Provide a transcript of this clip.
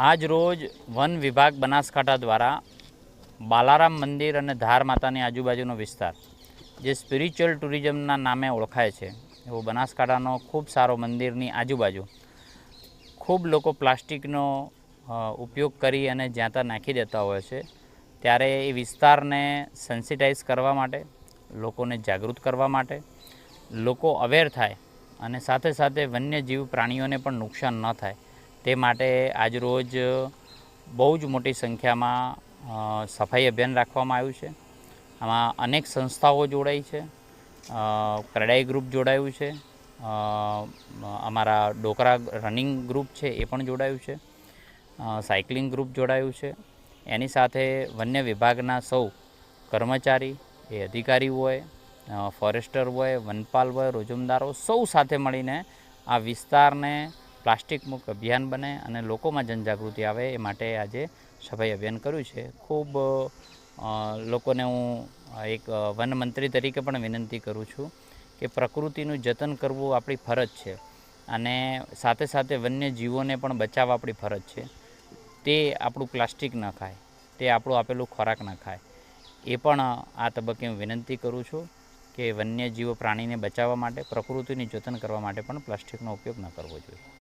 આજ રોજ વન વિભાગ બનાસકાંઠા દ્વારા બાલારામ મંદિર અને ધાર માતાની આજુબાજુનો વિસ્તાર, જે સ્પિરિચ્યુઅલ ટુરિઝમના નામે ઓળખાય છે, એવો બનાસકાંઠાનો ખૂબ સારો મંદિરની આજુબાજુ. ખૂબ લોકો પ્લાસ્ટિકનો ઉપયોગ કરી અને જ્યાં ત્યાં નાખી દેતા હોય છે. ત્યારે એ વિસ્તારને સેન્સિટાઈઝ કરવા માટે, લોકોને જાગૃત કરવા માટે, લોકો અવેર થાય અને સાથે સાથે વન્યજીવ પ્રાણીઓને પણ નુકસાન ન થાય. તે માટે આજરોજ બહુ જ મોટી સંખ્યામાં સફાઈ અભિયાન રાખવામાં આવ્યું છે. આમાં અનેક સંસ્થાઓ જોડાઈ છે. ક્રડાઈ ગ્રુપ જોડાયું છે. અમારા ડોકરા રનિંગ ગ્રુપ છે એ પણ જોડાયું છે. સાયકલિંગ ગ્રુપ જોડાયું છે. એની સાથે વન્ય વિભાગના સૌ કર્મચારી એ અધિકારી હોય અ, ફોરેસ્ટર હોય વનપાલ હોય રોજમદારો સૌ સાથે મળીને આ વિસ્તારને પ્લાસ્ટિક મુક્ત અભિયાન બને અને લોકોમાં જનજાગૃતિ આવે એ માટે આજે સફાઈ અભિયાન કર્યું છે. ખૂબ લોકોને હું એક વન મંત્રી તરીકે પણ વિનંતી કરું છું કે પ્રકૃતિનું જતન કરવું આપણી ફરજ છે અને સાથે સાથે વન્ય જીવોને પણ બચાવવા આપણી ફરજ છે. તે આપણું પ્લાસ્ટિક ન ખાય, તે આપણું આપેલું ખોરાક ન ખાય. એ પણ આ તબક્કે હું વિનંતી કરું છું. કે વન્યજીવો પ્રાણીને બચાવવા માટે, પ્રકૃતિની જતન કરવા માટે પણ પ્લાસ્ટિકનો ઉપયોગ ન કરવો જોઈએ.